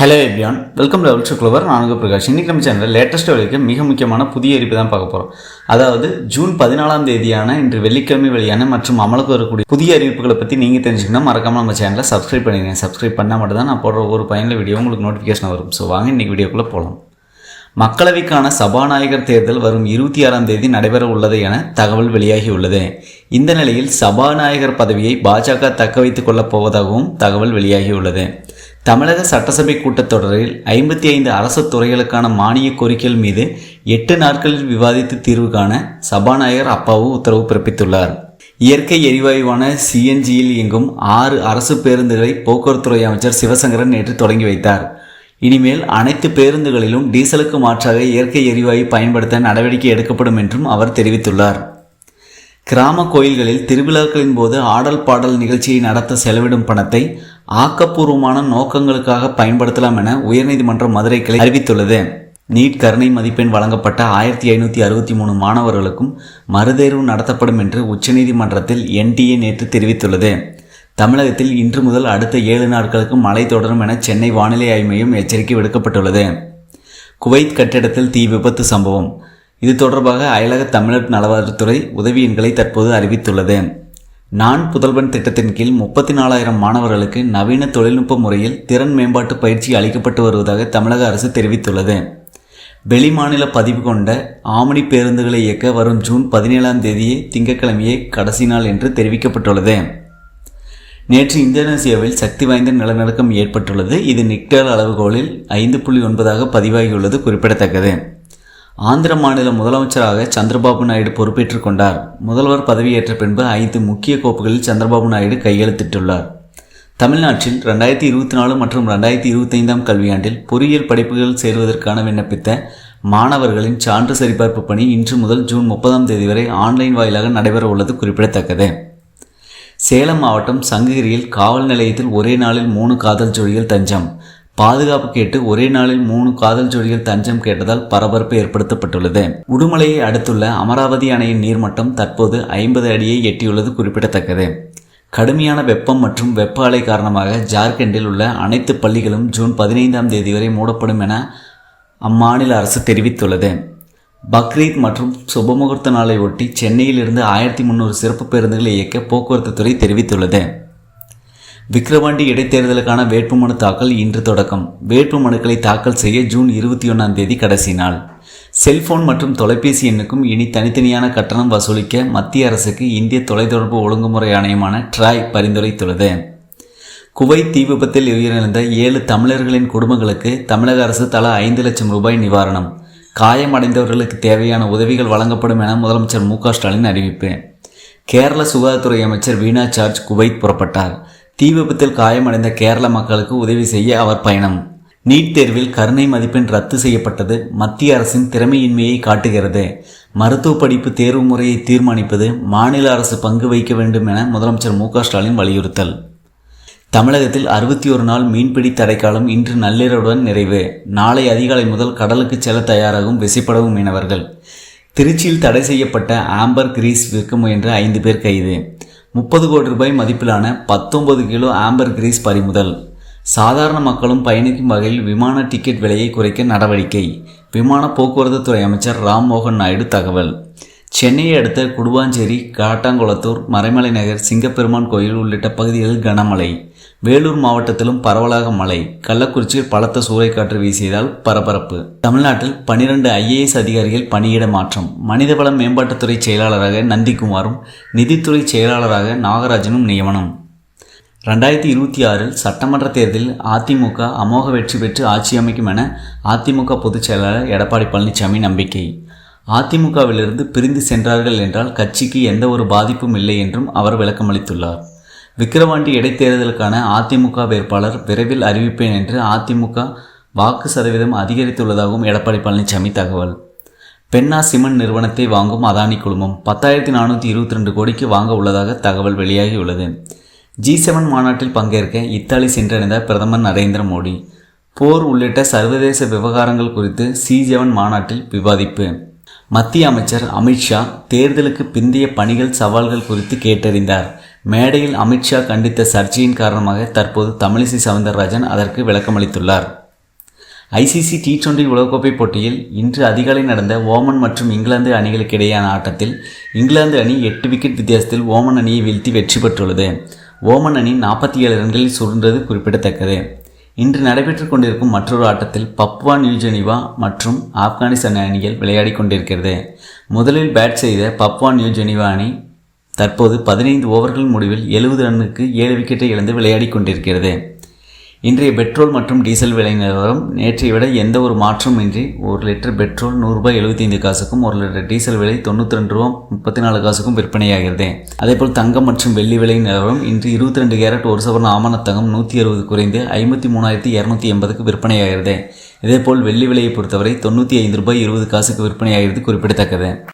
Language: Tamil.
ஹலோ எப்ரியான் வெல்கம் லெவல் சுக்லவர் க்ளோவர் நான்கு பிரகாஷ். இன்றைக்கி நம்ம சேனலில் லேட்டஸ்ட் வரைக்கும் மிக முக்கியமான புதிய அறிவிப்பு தான் பார்க்க போகிறோம் அதாவது ஜூன் பதினாலாம் தேதியான இன்று வெள்ளிக்கிழமை வெளியான மற்றும் அமலுக்கு வரக்கூடிய புதிய அறிவிப்புகளை பற்றி நீங்கள் தெரிஞ்சுக்கணும். மறக்காமல் நம்ம சேனலை சப்ஸ்கிரைப் பண்ணிடுங்க. சப்ஸ்கிரைப் பண்ணால் மட்டும் தான் நான் போடுற ஒரு பயனில் வீடியோ உங்களுக்கு நோட்டிஃபிகேஷன் வரும். ஸோ வாங்க இன்றைக்கி வீடியோக்குள்ளே போகலாம் மக்களவைக்கான சபாநாயகர் தேர்தல் வரும் இருபத்தி ஆறாம் தேதி நடைபெற உள்ளது என தகவல் வெளியாகியுள்ளது இந்த நிலையில் சபாநாயகர் பதவியை பாஜக தக்க வைத்துக் கொள்ளப் போவதாகவும் தகவல் வெளியாகியுள்ளது தமிழக சட்டசபை கூட்டத்தொடரில் ஐம்பத்தி ஐந்து அரசு துறைகளுக்கான மானிய கோரிக்கைகள் மீது எட்டு நாட்களில் விவாதித்து தீர்வு காண சபாநாயகர் அப்பாவு உத்தரவு பிறப்பித்துள்ளார். இயற்கை எரிவாயுவான சிஎன்ஜியில் இயங்கும் ஆறு அரசு பேருந்துகளை போக்குவரத்துறை அமைச்சர் சிவசங்கரன் நேற்று தொடங்கி வைத்தார். இனிமேல் அனைத்து பேருந்துகளிலும் டீசலுக்கு மாற்றாக இயற்கை எரிவாயு பயன்படுத்த நடவடிக்கை எடுக்கப்படும் என்றும் அவர் தெரிவித்துள்ளார். கிராம கோயில்களில் திருவிழாக்களின் போது ஆடல் பாடல் நிகழ்ச்சியை நடத்த செலவிடும் பணத்தை ஆக்கப்பூர்வமான நோக்கங்களுக்காக பயன்படுத்தலாம் என உயர்நீதிமன்ற மதுரை கிளை அறிவித்துள்ளது. நீட் கருணை மதிப்பெண் வழங்கப்பட்ட ஆயிரத்தி ஐநூற்றி அறுபத்தி மூணு மாணவர்களுக்கும் மறுதேர்வு நடத்தப்படும் என்று உச்சநீதிமன்றத்தில் என்டிஏ நேற்று தெரிவித்துள்ளது. தமிழகத்தில் இன்று முதல் அடுத்த ஏழு நாட்களுக்கு மழை தொடரும் என சென்னை வானிலை ஆய்வு மையம் எச்சரிக்கை விடுக்கப்பட்டுள்ளது. குவைத் கட்டிடத்தில் தீ விபத்து சம்பவம். இது தொடர்பாக அயலக தமிழர் நலவாரத்துறை உதவி எண்களை தற்போது அறிவித்துள்ளது. நான் புதல்வன் திட்டத்தின் கீழ் முப்பத்தி நாலாயிரம் மாணவர்களுக்கு நவீன தொழில்நுட்ப முறையில் திறன் மேம்பாட்டு பயிற்சி அளிக்கப்பட்டு வருவதாக தமிழக அரசு தெரிவித்துள்ளது. வெளிமாநில பதிவு கொண்ட ஆமணி பேருந்துகளை இயக்க வரும் ஜூன் பதினேழாம் தேதியே திங்கட்கிழமையே கடைசி நாள் என்று தெரிவிக்கப்பட்டுள்ளது. நேற்று இந்தோனேசியாவில் சக்தி வாய்ந்த நிலநடுக்கம் ஏற்பட்டுள்ளது. இது நிக்டல் அளவுகோலில் ஐந்து புள்ளி ஒன்பதாக பதிவாகியுள்ளது குறிப்பிடத்தக்கது. ஆந்திர மாநில முதலமைச்சராக சந்திரபாபு நாயுடு பொறுப்பேற்றுக் கொண்டார். முதல்வர் பதவியேற்ற பின்பு ஐந்து முக்கிய கோப்புகளில் சந்திரபாபு நாயுடு கையெழுத்திட்டுள்ளார். தமிழ்நாட்டில் ரெண்டாயிரத்தி இருபத்தி நாலு மற்றும் ரெண்டாயிரத்தி இருபத்தைந்தாம் கல்வியாண்டில் பொறியியல் படிப்புகள் சேருவதற்கான விண்ணப்பித்த மாணவர்களின் சான்று சரிபார்ப்பு பணி இன்று முதல் ஜூன் முப்பதாம் தேதி வரை ஆன்லைன் வாயிலாக நடைபெற உள்ளது குறிப்பிடத்தக்கது. சேலம் மாவட்டம் சங்ககிரியில் காவல் நிலையத்தில் ஒரே நாளில் மூணு காதல் ஜோடிகள் தஞ்சம். பாதுகாப்பு கேட்டு ஒரே நாளில் மூணு காதல் ஜோடிகள் தஞ்சம் கேட்டதால் பரபரப்பு ஏற்படுத்தப்பட்டுள்ளது. உடுமலையை அடுத்துள்ள அமராவதி அணையின் நீர்மட்டம் தற்போது ஐம்பது அடியை எட்டியுள்ளது குறிப்பிடத்தக்கது. கடுமையான வெப்பம் மற்றும் வெப்ப அலை காரணமாக ஜார்க்கண்டில் உள்ள அனைத்து பள்ளிகளும் ஜூன் பதினைந்தாம் தேதி வரை மூடப்படும் என அம்மாநில அரசு தெரிவித்துள்ளது. பக்ரீத் மற்றும் சுபமுகூர்த்த நாளை ஒட்டி சென்னையிலிருந்து ஆயிரத்தி முந்நூறு சிறப்பு பேருந்துகளை இயக்க போக்குவரத்து துறை தெரிவித்துள்ளது. விக்கிரவாண்டி இடைத்தேர்தலுக்கான வேட்புமனு தாக்கல் இன்று தொடக்கம். வேட்புமனுக்களை தாக்கல் செய்ய ஜூன் இருபத்தி ஒன்றாம் தேதி கடைசி நாள். செல்போன் மற்றும் தொலைபேசி எண்ணுக்கும் இனி தனித்தனியான கட்டணம் வசூலிக்க மத்திய அரசுக்கு இந்திய தொலைத்தொடர்பு ஒழுங்குமுறை ஆணையமான ட்ராய் பரிந்துரைத்துள்ளது குவைத் தீ விபத்தில் உயிரிழந்த ஏழு தமிழர்களின் குடும்பங்களுக்கு தமிழக அரசு தலா ஐந்து லட்சம் ரூபாய் நிவாரணம். காயமடைந்தவர்களுக்கு தேவையான உதவிகள் வழங்கப்படும் என முதலமைச்சர் மு ஸ்டாலின் அறிவிப்பு. கேரள சுகாதாரத்துறை அமைச்சர் வீணா சார்ஜ் குவைத் புறப்பட்டார். தீ விபத்தில் காயமடைந்த கேரள மக்களுக்கு உதவி செய்ய அவர் பயணம். நீட் தேர்வில் கருணை மதிப்பெண் ரத்து செய்யப்பட்டது மத்திய அரசின் திறமையின்மையை காட்டுகிறது. மருத்துவ படிப்பு தேர்வு முறையை தீர்மானிப்பது மாநில அரசு பங்கு வைக்க வேண்டும் என முதலமைச்சர் மு ஸ்டாலின் வலியுறுத்தல். தமிழகத்தில் அறுபத்தி ஒரு நாள் மீன்பிடி தடைக்காலம் இன்று நள்ளிரவுடன் நிறைவு. நாளை அதிகாலை முதல் கடலுக்கு செல்ல தயாராகும் விசைப்படவும் மீனவர்கள். திருச்சியில் தடை செய்யப்பட்ட ஆம்பர் கிரீஸ் விற்க முயன்ற ஐந்து பேர் கைது. முப்பது கோடி ரூபாய் மதிப்பிலான பத்தொன்பது கிலோ ஆம்பர் கிரீஸ் பறிமுதல். சாதாரண மக்களும் பயணிக்கும் வகையில் விமான டிக்கெட் விலையை குறைக்க நடவடிக்கை. விமான போக்குவரத்து துறை அமைச்சர் ராம்மோகன் நாயுடு தகவல். சென்னையை அடுத்த குடுவாஞ்சேரி காட்டாங்குளத்தூர் மறைமலை நகர் சிங்கப்பெருமான் கோயில் உள்ளிட்ட பகுதிகளில் கனமழை. வேலூர் மாவட்டத்திலும் பரவலாக மழை. கள்ளக்குறிச்சியில் பலத்த சூறைக்காற்று வீசியதால் பரபரப்பு. தமிழ்நாட்டில் பனிரெண்டு ஐஏஎஸ் அதிகாரிகள் பணியிட மாற்றம். மனிதவள மேம்பாட்டுத்துறை செயலாளராக நந்திக்குமாரும் நிதித்துறை செயலாளராக நாகராஜனும் நியமனம். ரெண்டாயிரத்தி இருபத்தி ஆறில் சட்டமன்ற தேர்தலில் அதிமுக அமோக வெற்றி பெற்று ஆட்சி அமைக்கும் என அதிமுக பொதுச் செயலாளர் எடப்பாடி பழனிசாமி நம்பிக்கை. அதிமுகவிலிருந்து பிரிந்து சென்றார்கள் என்றால் கட்சிக்கு எந்த ஒரு பாதிப்பும் இல்லை என்றும் அவர் விளக்கமளித்துள்ளார். விக்கிரவாண்டி இடைத்தேர்தலுக்கான அதிமுக வேட்பாளர் விரைவில் அறிவிப்பேன் என்று அதிமுக வாக்கு சதவீதம் அதிகரித்துள்ளதாகவும் எடப்பாடி பழனிசாமி தகவல். பென்னா சிமெண்ட் நிறுவனத்தை வாங்கும் அதானி குழுமம் பத்தாயிரத்தி நானூற்றி இருபத்தி ரெண்டு கோடிக்கு வாங்க உள்ளதாக தகவல் வெளியாகியுள்ளது. ஜி செவன் மாநாட்டில் பங்கேற்க இத்தாலி சென்றடைந்த பிரதமர் நரேந்திர மோடி. போர் உள்ளிட்ட சர்வதேச விவகாரங்கள் குறித்து சி செவன் மாநாட்டில் விவாதிப்பு. மத்திய அமைச்சர் அமித்ஷா தேர்தலுக்கு பிந்தைய பணிகள் சவால்கள் குறித்து கேட்டறிந்தார். மேடையில் அமித்ஷா கண்டித்த சர்ச்சையின் காரணமாக தற்போது தமிழிசை சவுந்தரராஜன் அதற்கு விளக்கமளித்துள்ளார். ஐசிசி டி டுவெண்டி உலகக்கோப்பை போட்டியில் இன்று அதிகாலை நடந்த ஓமன் மற்றும் இங்கிலாந்து அணிகளுக்கு இடையேயான ஆட்டத்தில் இங்கிலாந்து அணி எட்டு விக்கெட் வித்தியாசத்தில் ஓமன் அணியை வீழ்த்தி வெற்றி பெற்றுள்ளது. ஓமன் அணி நாற்பத்தி ஏழு ரன்களில் சுருண்டது குறிப்பிடத்தக்கது. இன்று நடைபெற்றுக் கொண்டிருக்கும் மற்றொரு ஆட்டத்தில் பப்வா நியூஜெனிவா மற்றும் ஆப்கானிஸ்தான் அணிகள் விளையாடிக் கொண்டிருக்கிறது. முதலில் பேட் செய்த பப்வா நியூஜெனிவா அணி தற்போது பதினைந்து ஓவர்கள் முடிவில் எழுபது ரன்னுக்கு ஏழு விக்கெட்டை இழந்து விளையாடிக் கொண்டிருக்கிறது. இன்றைய பெட்ரோல் மற்றும் டீசல் விலை நிலவரம் நேற்றை விட எந்த ஒரு மாற்றமும் இன்றி ஒரு லிட்டர் பெட்ரோல் நூறுரூபாய் எழுபத்தி ஐந்து காசுக்கும் ஒரு லிட்டர் டீசல் விலை தொண்ணூற்றி ரெண்டு ரூபா முப்பத்தி நாலு காசுக்கும் விற்பனையாகிறது. அதேபோல் தங்கம் மற்றும் வெள்ளி விலை நிலவரம் இன்று இருபத்தி ரெண்டு கேரட் ஒரு சவரன் ஆமண தங்கம் நூற்றி அறுபது குறைந்து ஐம்பத்தி மூணாயிரத்தி இரநூத்தி எண்பதுக்கு விற்பனையாகிறது. இதேபோல் வெள்ளி விலையை பொறுத்தவரை தொண்ணூற்றி ஐந்து ரூபாய் இருபது காசுக்கு விற்பனையாகிறது குறிப்பிடத்தக்கது.